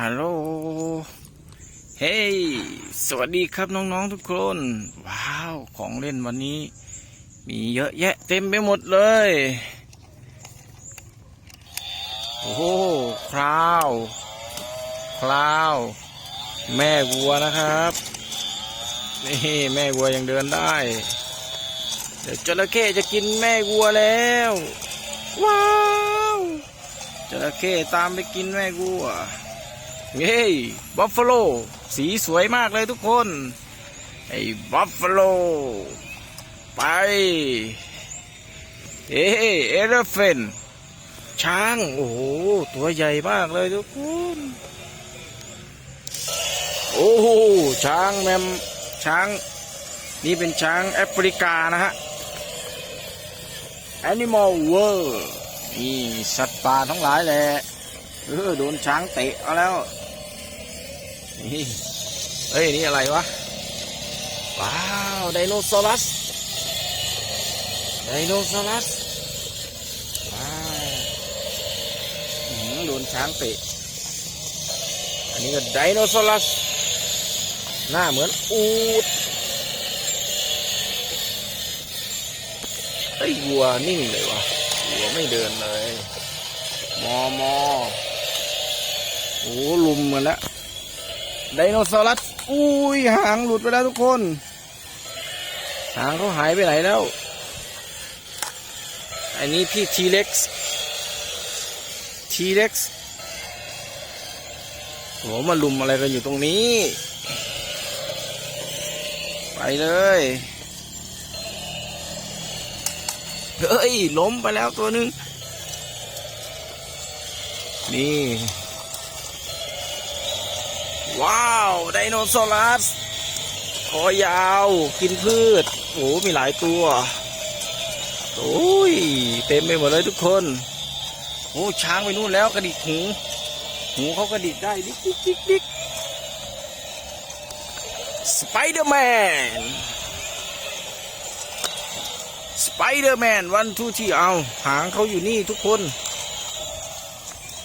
ฮัลโหล เฮ้สวัสดีครับน้องๆทุกคน ว้าว ของเล่นวันนี้ มีเยอะแยะเต็มไปหมดเลย โอ้โหคราว คราว แม่วัวนะครับ นี่แม่วัวยังเดินได้ เดี๋ยวจระเข้จะกินแม่วัวแล้ว ว้าวจระเข้ตามไปกินแม่วัว เฮ้ยบัฟฟาโลสีสวยมากเลยทุกคน ไอ้บัฟฟาโลไปเฮ้เอเลฟนช้าง โอ้โห ตัวใหญ่มากเลยทุกคน โอ้โห ช้างแมม ช้าง นี่เป็นช้างแอฟริกานะฮะ Animal World นี่สัตว์ป่าทั้งหลายแหละ เออโดนช้างเตะเอาแล้วนี่เอ้ยนี่อะไรวะ ว้าวไดโนเสารัสไดโนเสารัสว้าวโดนช้างเตะอันนี้ก็ไดโนเสารัสหน้าเหมือนอูดไอ้ยวัวนิ่งเลยวะวัวไม่เดินเลย มอมอ โอ้ลุมมันแล้วไดโนเสาร์ัสอุ้ยหางหลุดไปแล้วทุกคน หางเขาหายไปไหนแล้ว อันนี้พี่ทีเล็กซ์ทีเล็กซ์โหมาลุมอะไรกันอยู่ตรงนี้ ไปเลยเฮ้ยล้มไปแล้วตัวหนึ่งนี่ ว้าวไดโนเสารัสคอยาวกินพืชโอ้มีหลายตัวโอ้ยเต็มไปหมดเลยทุกคนโอ้ช้างไปนู่นแล้วกระดิกหู หูเขากระดิกได้ดิ๊กดิ๊กดิ๊กดิ๊กสไปเดอร์แมนสไปเดอร์แมนวันทูที่เอาหางเขาอยู่นี่ทุกคน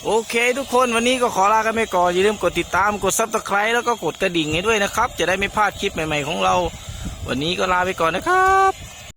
โอเคทุกคนวันนี้ก็ขอลากันไปก่อน อย่าลืมกดติดตามกดซับสไครต์แล้วก็กดกระดิ่งให้ด้วยนะครับ จะได้ไม่พลาดคลิปใหม่ๆของเรา วันนี้ก็ลาไปก่อนนะครับ